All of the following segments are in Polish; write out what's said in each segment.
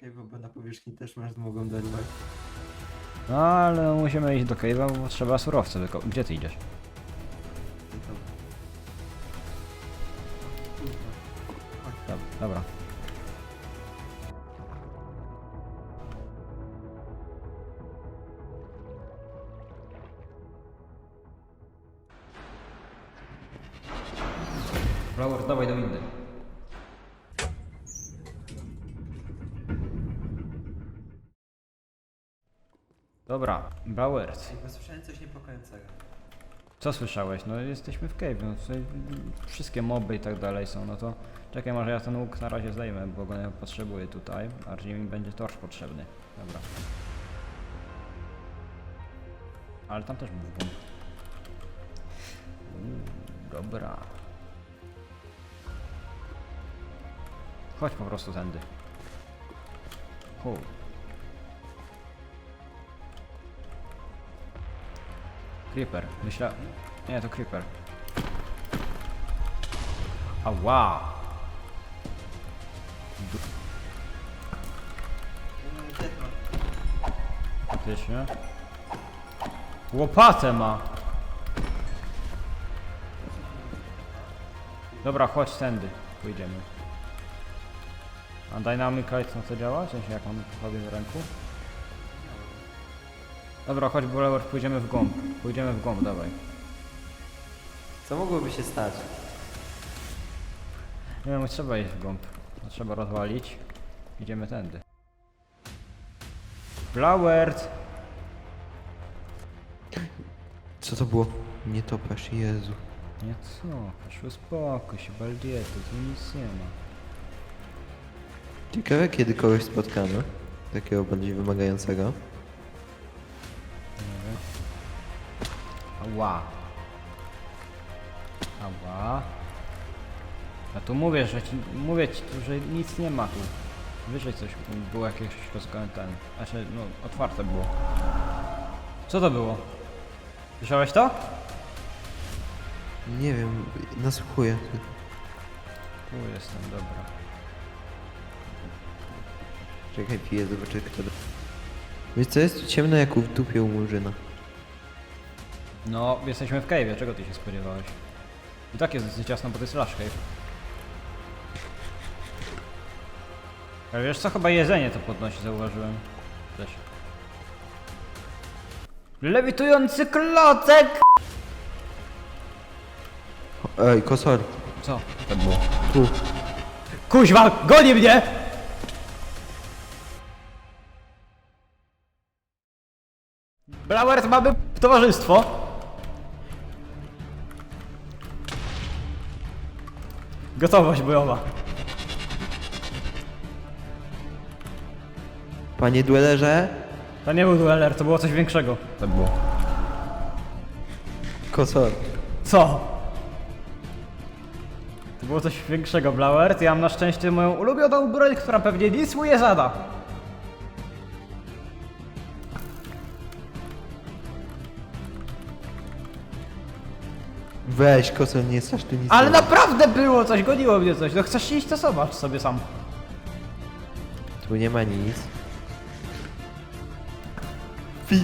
cave'a, bo na powierzchni też masz mogą dać. No ale musimy iść do cave'a, bo trzeba surowce wyko... Gdzie ty idziesz? Dobra. Dobra. Broward. Chyba słyszałem coś niepokojącego. Co słyszałeś? No jesteśmy w cave, no tutaj wszystkie moby i tak dalej są, no to czekaj, może ja ten łuk na razie zdejmę, bo go nie potrzebuję tutaj, a mi będzie torch potrzebny. Dobra. Ale tam też był bomb. Uuu, Dobra. Chodź po prostu tędy. Hu. Creeper. Myślę... Nie, to Creeper. Ała! Faktycznie. Łopatę ma! Dobra, chodź tędy. Pójdziemy. A Dynamic Light na to działa? W sensie jak mam w ręku? Dobra, chodź Bolewer, pójdziemy w głąb. Pójdziemy w głąb, dawaj. Co mogłoby się stać? Nie wiem, trzeba iść w głąb. To trzeba rozwalić. Idziemy tędy. Flowert! Co to było? Nie topasz, Jezu. Nie co? Proszę uspokój się, Baldieto, tu nic nie ma. Ciekawe kiedy kogoś spotkamy. Takiego bardziej wymagającego. Ała. Ała. A tu mówię, że ci, mówię ci tu, że nic nie ma tu. Wyżej coś było jakieś rozkręcone. Znaczy, no, otwarte było. Co to było? Słyszałeś to? Nie wiem, nasłuchuję. Tu jestem, dobra. Czekaj, piję, zobaczę kto... Wiesz co, jest tu ciemno jak w dupie u Murzyna. No, jesteśmy w cave'ie, czego ty się spodziewałeś? I tak jest dosyć jasno, bo to jest flash cave. Ale wiesz co, chyba jedzenie to podnosi, zauważyłem. Też. Lewitujący klocek! Ej, kosor. Co? Tu. Kuźwa, goni mnie! Blauert, mamy towarzystwo. Gotowość bojowa. Panie duelerze. To nie był dueler, to było coś większego. To było. Kosor. Co? To było coś większego, Blauert. Ja mam na szczęście moją ulubioną broń, która pewnie nic mu nie zada. Weź, kosor, nie strasz tu nic. Ale nie ma. naprawdę było coś, goniło mnie coś. No chcesz iść, to zobacz sobie sam. Tu nie ma nic.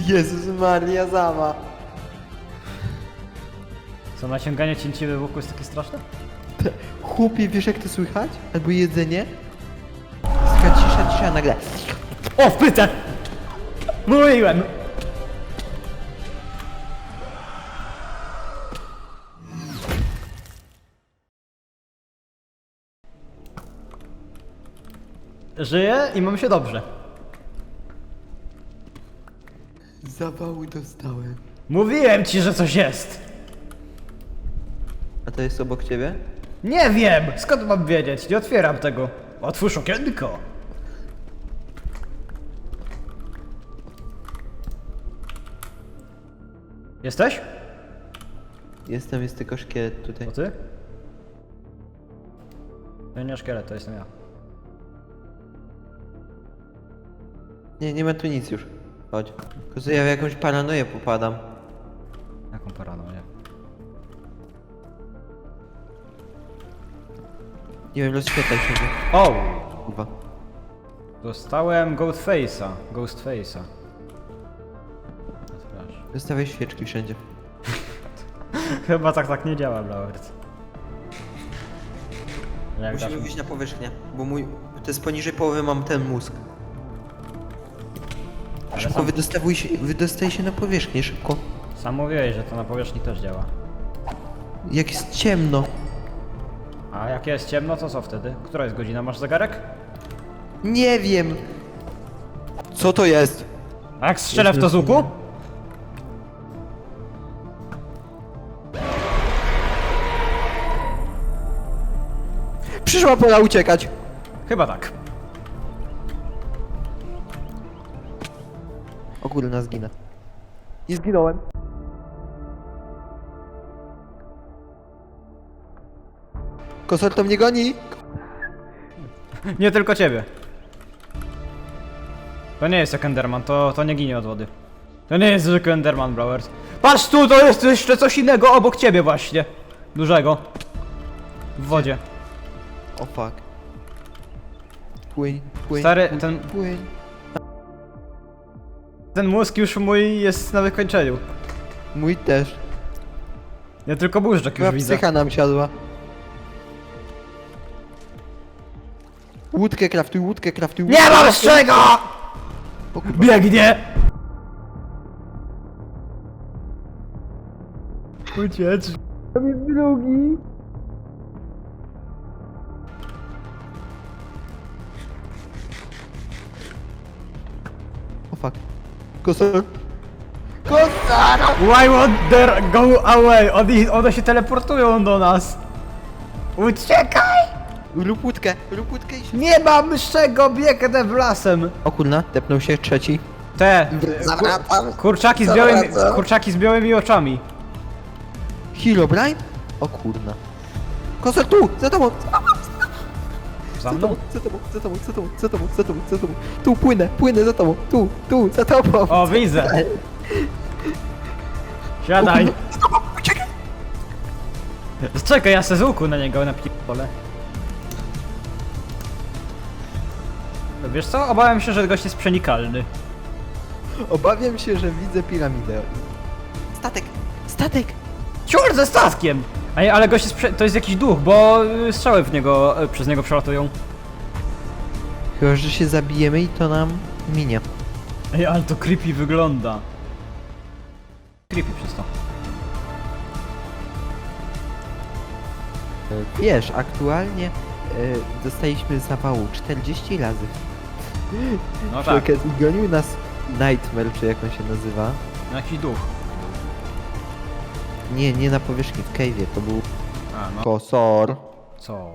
Jezus Maria, zama. Co, naciąganie cięciwy wokół jest takie straszne? Chłopie, wiesz jak to słychać? Albo jedzenie? Taka cisza, cisza, nagle. O, w pytę! Mówiłem! Żyję i mam się dobrze. Zawału dostałem. Mówiłem ci, że coś jest! A to jest obok ciebie? Nie wiem! Skąd mam wiedzieć? Nie otwieram tego. Otwórz okienko! Jesteś? Jestem, jest tylko szkielet tutaj. To ty? To nie szkielet, to jestem ja. Nie, nie ma tu nic już. Chodź. Tylko ja w jakąś paranoję popadam. Jaką paranoję? Nie wiem, rozświetlaj się. O! Kurwa. Dostałem Ghostface'a. Ghostface'a. Wystawiaj świeczki wszędzie. Chyba tak tak nie działa, Blauert. Jak dasz... Musimy wyjść na powierzchnię, bo mój... To jest poniżej połowy mam ten mózg. Ale Szybko sam, wydostawuj się, wydostaj się na powierzchnię, szybko. sam mówiłeś, że to na powierzchni też działa. Jak jest ciemno. A jak jest ciemno, to co wtedy? Która jest godzina? Masz zegarek? Nie wiem. Co to jest? A jak strzelę w to z łuku? Przyszła pora uciekać. Chyba tak. O kurna, zginę. Nie zginąłem. Kosor to mnie goni. Nie tylko ciebie. To nie jest jak Enderman, to, to nie ginie od wody. To nie jest zwykły Enderman, Blowers. Patrz tu, to jest jeszcze coś innego obok ciebie właśnie. Dużego. W wodzie. O fuck. Płyń, płyń. Stary, płyń, ten- Płyń. Ten mózg już mój jest na wykończeniu. Mój też. Ja tylko Chyba już widzę. psycha nam siadła. Łódkę kraftuj, łódkę kraftuj. Nie łódkę mam kraftuj. z czego! O kurwa. Biegnie! Uciecz. Drugi. Kosor. Kosor! Why won't there go away? One, one się teleportują do nas. Uciekaj! Rób łódkę, rób łódkę i się... Nie mam z czego, biegnę w lasem. O kurna, tepnął się trzeci. Te, Zawracam. kurczaki z, białymi, kurczaki z białymi oczami. Herobrine? O kurna. Kosor tu! Za tobą! Za Za mną? tobą, za tobą, za tobą, za tobą, za tobą, za tobą, za tobą. Tu płynę, płynę za tobą, tu, tu, za tobą. O, widzę. Siadaj. Uciekaj! Czekaj, ja se z łuku na niego napierdolę. No Wiesz co? Obawiam się, że gość jest przenikalny. Obawiam się, że widzę piramidę. Statek! Statek! Ciur ze statkiem! Ej, ale gość jest prze... to jest jakiś duch, bo y, strzały w niego, y, przez niego przelatują. Chyba, że się zabijemy i to nam minie. Ej, ale to creepy wygląda. Creepy przez to. E, Wiesz, aktualnie e, dostaliśmy zawału 40 razy. No Przy tak, okazji gonił nas Nightmare, czy jak on się nazywa. no jakiś duch. Nie, nie na powierzchni, w cave'ie, to był A, no. kosor. Co?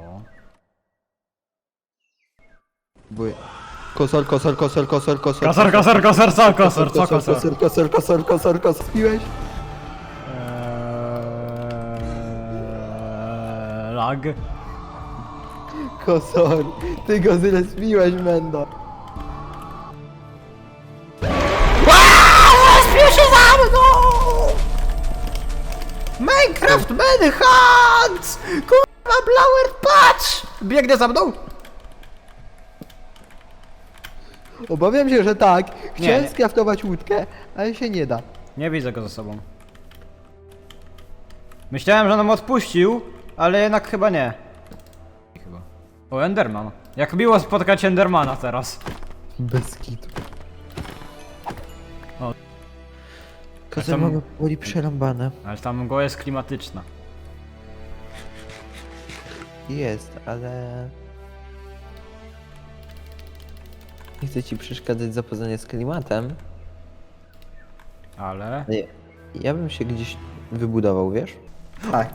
Były... Kosor, kosor, kosor, kosor, kosor. Kosor, kosor, kosor, co kosor, co kosor? Kosor, kosor, kosor, kosor, kosor. Spiłeś? Eee, lag. Kosor, ty go zrespiłeś, Mendo. Minecraft Manhunt! Kurwa, Blower, patrz! Biegnie za mną? Obawiam się, że tak. Chciałem nie. skraftować łódkę, ale się nie da. Nie widzę go za sobą. Myślałem, że nam odpuścił, ale jednak chyba nie. Chyba. O, Enderman. Jak miło spotkać Endermana teraz. Bez kitu. Kosor tam- mamy powoli przerąbane. Ale ta mgła jest klimatyczna. Jest, ale... Nie chcę ci przeszkadzać zapoznanie z klimatem. Ale... ale Ja bym się gdzieś wybudował, wiesz? Tak.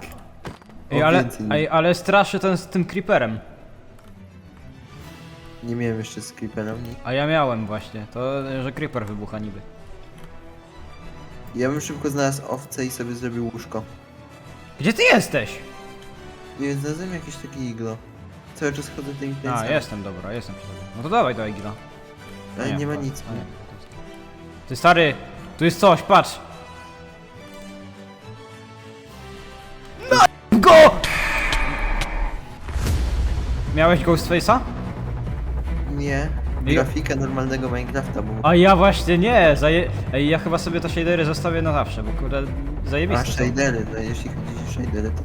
Ej, ale, ej, ale straszy ten z tym creeperem. Nie miałem jeszcze z creeperem. nie- A ja miałem właśnie. To, że creeper wybucha niby. Ja bym szybko znalazł owce i sobie zrobił łóżko. Gdzie ty jesteś? Nie wiem, znalazłem jakieś takie iglo. Cały czas chodzę tymi A, plecami. jestem, dobra, jestem przy tobie. No to dawaj do Igla. Ale nie ma nic. A nie, to jest- Ty stary, tu jest coś, patrz! No go! Miałeś Ghostface'a? Nie. Grafikę normalnego Minecrafta, bo A ja właśnie nie, zaje... Ej, ja chyba sobie te shadery zostawię na zawsze, bo kurde, a zajebiste są. shadery, no jeśli chodzi o shadery, to...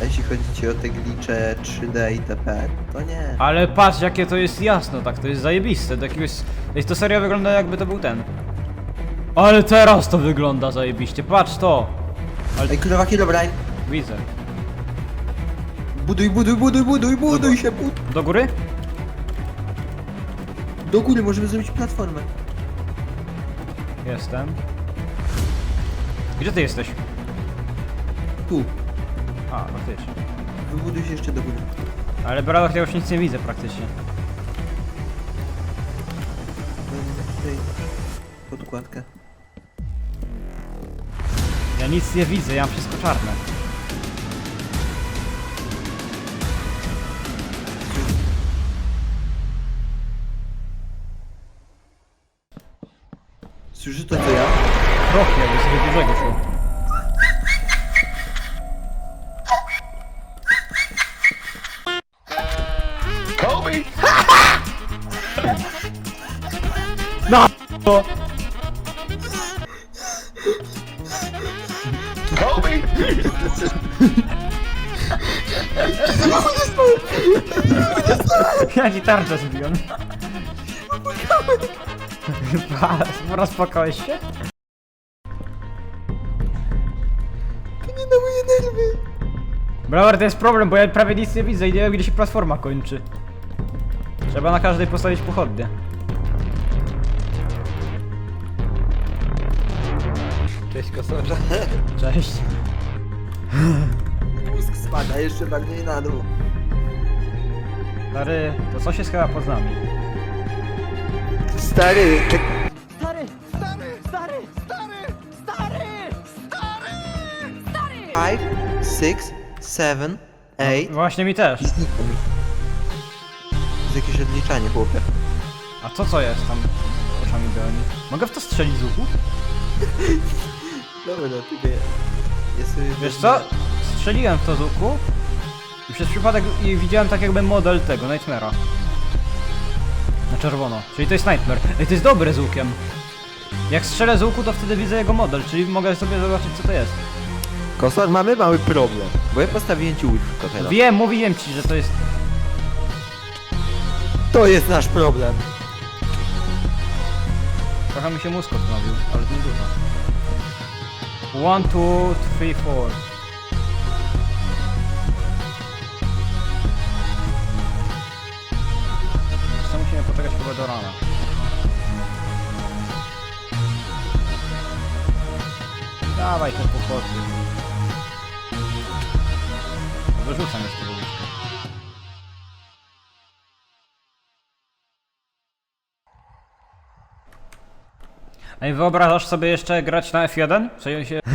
A jeśli chodzi ci o te glicze 3D itp., to nie. Ale patrz jakie to jest jasno, tak, to jest zajebiste, do jakiegoś... Ej, to serio wygląda jakby to był ten. Ale teraz to wygląda zajebiście, patrz to! Ej, kurwa, Herobrine! Widzę. Buduj, buduj, buduj, buduj, buduj się, buduj! Do góry? Do góry możemy zrobić platformę. Jestem. Gdzie ty jesteś? Tu. A, faktycznie. Wybuduj się jeszcze do góry. Ale Bradok, ja już nic nie widzę praktycznie. Będę tutaj podkładkę. Ja nic nie widzę, ja mam wszystko czarne. Trochę, jakby sobie dużego szło. Kobe! No! to- Kobe! Ja ci tarczę zbiłem. Rozpakałeś się? Brawer, to jest problem, bo ja prawie nic nie widzę i nie wiem gdzie się platforma kończy. Trzeba na każdej postawić pochodnie. Cześć kosorze. Cześć. Mózg spada jeszcze bardziej na dół. Stary, to coś jest chyba pod nami. Stary! tak- Stary, stary, stary, stary, stary, stary, stary! Five, six, seven, eight. Właśnie mi też. I znikło mi. To jest jakieś odliczanie, chłopie. A to co jest tam oczami białymi? Mogę w to strzelić z łuku? Dobra, no ja sobie Wiesz wezmę- co? Strzeliłem w to z łuku i przez przypadek i widziałem tak jakby model tego, Nightmare'a. Na czerwono. Czyli to jest Nightmare. Ej, to jest dobre z łukiem. Jak strzelę z łuku, to wtedy widzę jego model, czyli mogę sobie zobaczyć co to jest. Kosor, mamy mały problem. Bo ja postawiłem ci łóżko teraz. Wiem, mówiłem ci, że to jest... To jest nasz problem. Trochę mi się mózg odnowił, ale nie dużo. One, two, three, four. Co musimy poczekać chyba do rana. Dawaj te pochodnie. Wyrzucam jeszcze łóżka. Ej, wyobrażasz sobie jeszcze grać na F1? W sensie...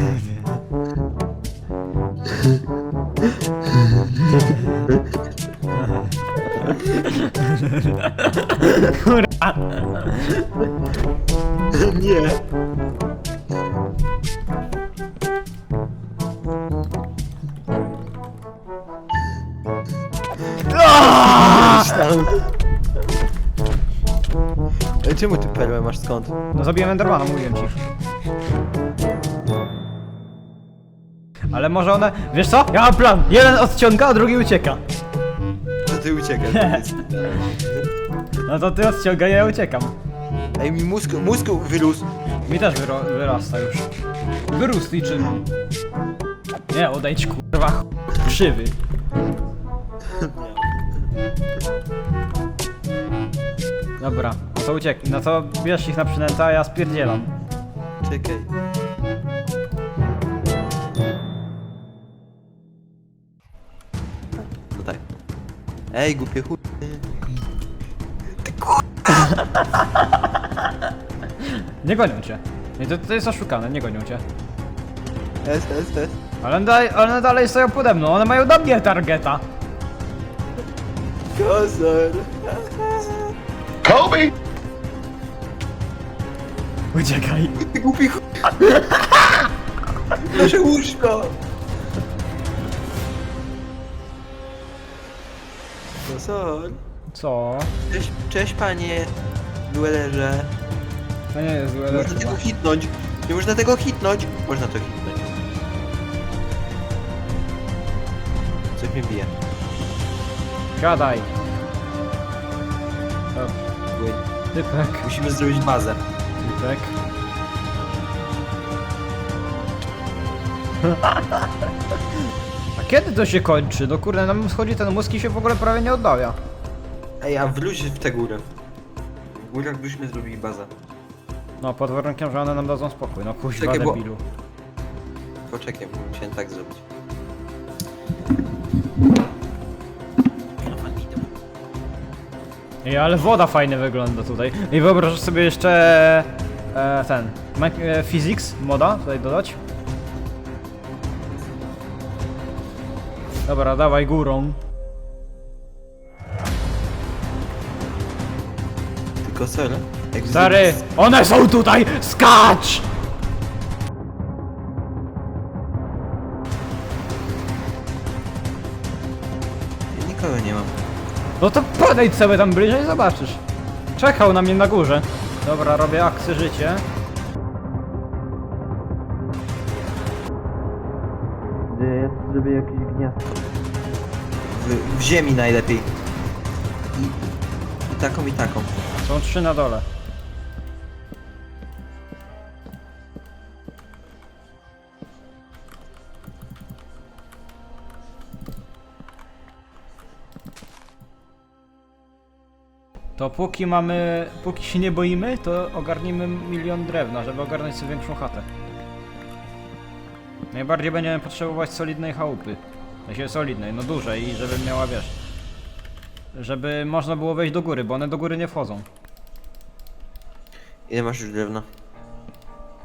Kurwa. Nie. Czemu ty perłę masz skąd? No zabiłem Endermana, mówiłem ci. Ale może one... Wiesz co? Ja mam plan! Jeden odciąga, a drugi ucieka. To ty uciekasz. No to ty odciąga, ja uciekam. Ej, mi mózg, mózg wyrósł. Mi też wyro wyrasta już. Wyrósł niczym. Nie, odejdź kurwa ch- krzywy. Dobra, to uciek. No to bierz ich na przynęta, a ja spierdzielam. Czekaj. No tak. Ej, głupie chuj. Nie gonią cię. Nie, to, to jest oszukane, nie gonią cię. Es, es, es. Ale one, dalej, one dalej stoją pode mną, one mają na mnie targeta. Kozor. Kobe! Uciekaj. Ty głupi chuj. Nasze łóżko. Kozor. Co? Cześć, cześć panie duelerze. To nie jest złe, Nie można tego hitnąć. Nie można tego hitnąć. Można to hitnąć. Coś mnie bije. Siadaj. Dobrze. Typek, Musimy zrobić bazę. Typek. A kiedy to się kończy? No kurde, nam schodzi ten mózg i się w ogóle prawie nie oddawia. Ej, a wróć w te góry. W górach byśmy zrobili bazę. No, pod warunkiem, że one nam dadzą spokój. No kuźwa Czekaj, bo- debilu. Poczekaj, bo musiałem tak zrobić. Ej, ale woda fajnie wygląda tutaj. I wyobrażasz sobie jeszcze e, ten e, Physics moda tutaj dodać? Dobra, dawaj górą. Tylko serio? Jak Stary, one są tutaj! Skacz! Ja nikogo nie mam. No to podejdź sobie tam bliżej, zobaczysz. Czekał na mnie na górze. Dobra, robię akcję życie. Ja tu zrobię jakieś gniazdko. W, w ziemi najlepiej. I, I taką i taką. Są trzy na dole. To póki mamy, póki się nie boimy, to ogarnijmy milion drewna, żeby ogarnąć sobie większą chatę. Najbardziej będziemy potrzebować solidnej chałupy. Sensie solidnej, no dużej i żeby miała, wiesz... Żeby można było wejść do góry, bo one do góry nie wchodzą. Ile masz już drewna?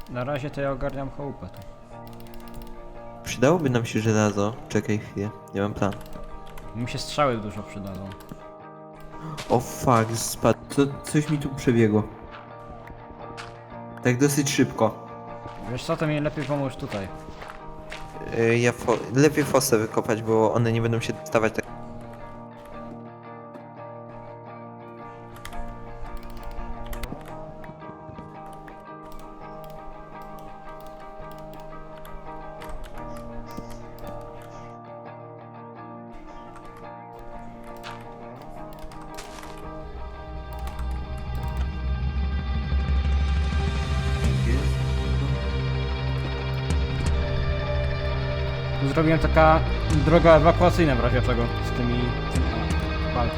Na razie to ja ogarniam chałupę tu. Przydałoby nam się żelazo. Czekaj chwilę, nie mam plan. Mi się strzały dużo przydadzą. O fuck, spadł. Co, coś mi tu przebiegło. Tak dosyć szybko. Wiesz co, to mi lepiej pomóż tutaj. Yy, ja fo lepiej fosę wykopać, bo one nie będą się stawać tak. Zrobiłem taka droga ewakuacyjna w razie czego z tymi... Balką.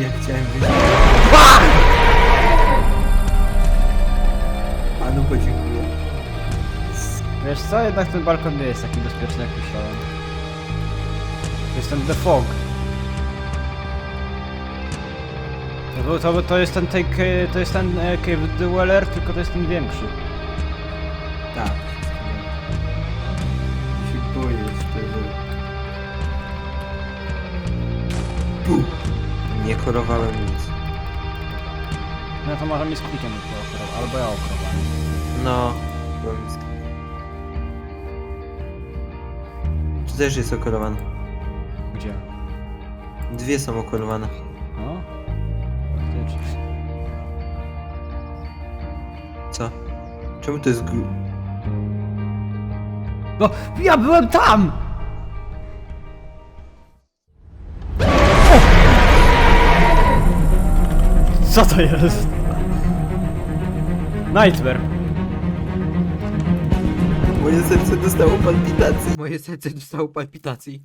Ja chciałem wyjść. Panu podziękuję. Wiesz co, jednak ten balkon nie jest taki bezpieczny jak myślałem. To jest ten The Fog. To, to, to jest ten take, to jest ten e, Cave Dweller, tylko to jest ten większy. Nie korowałem nic. No to może mi z klikiem albo ja okrowałem. No. byłem z- Tu też jest okorowane. Gdzie? Dwie są okorowane. No? Faktycznie. Co? Czemu to jest gru... No, ja byłem tam! Co to jest? Nightmare. Moje serce dostało palpitacji. Moje serce dostało palpitacji.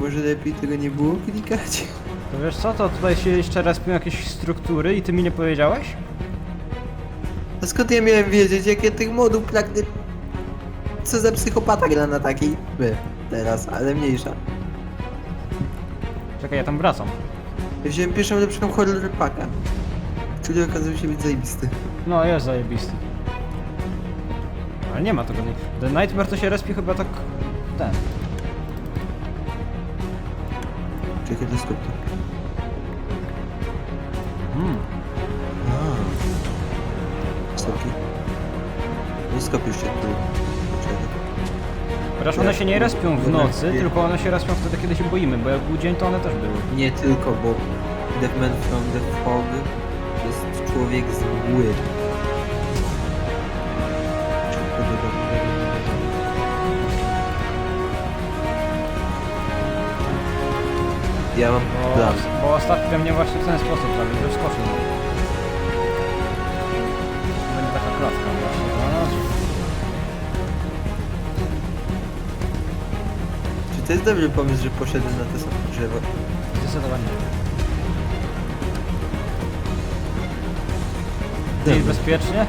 Może lepiej tego nie było klikać? To wiesz co, to tutaj się jeszcze raz pią jakieś struktury i ty mi nie powiedziałeś? A skąd ja miałem wiedzieć, jak ja tych modów pragnę... Co za psychopata gra na takiej... My. Teraz, ale mniejsza. Czekaj, ja tam wracam. Ja wziąłem pierwszą lepszą horror paka. Który okazał się być zajebisty. No, jest zajebisty. Ale nie ma tego. Ten Nightmare to się respi chyba tak... Ten. Czekaj, to jest kopto. Hmm. Nie skopisz się tu. Chociaż one się nie respią w nocy, tylko one się respią wtedy, kiedy się boimy, bo jak był dzień, to one też były. Nie tylko, bo Deathman from the Fog jest człowiek z mgły. Ja mam Bo, plan. bo ostatnio mnie właśnie w ten sposób zabił, wyskoczył. Będzie taka klatka właśnie to jest dobry pomysł, że poszedłem na to samo drzewo? Zdecydowanie. Gdzieś bezpiecznie?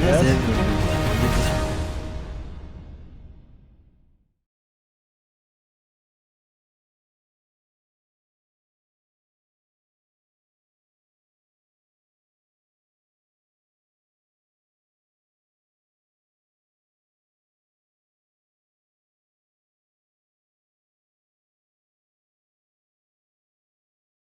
Na Jest? zewnątrz.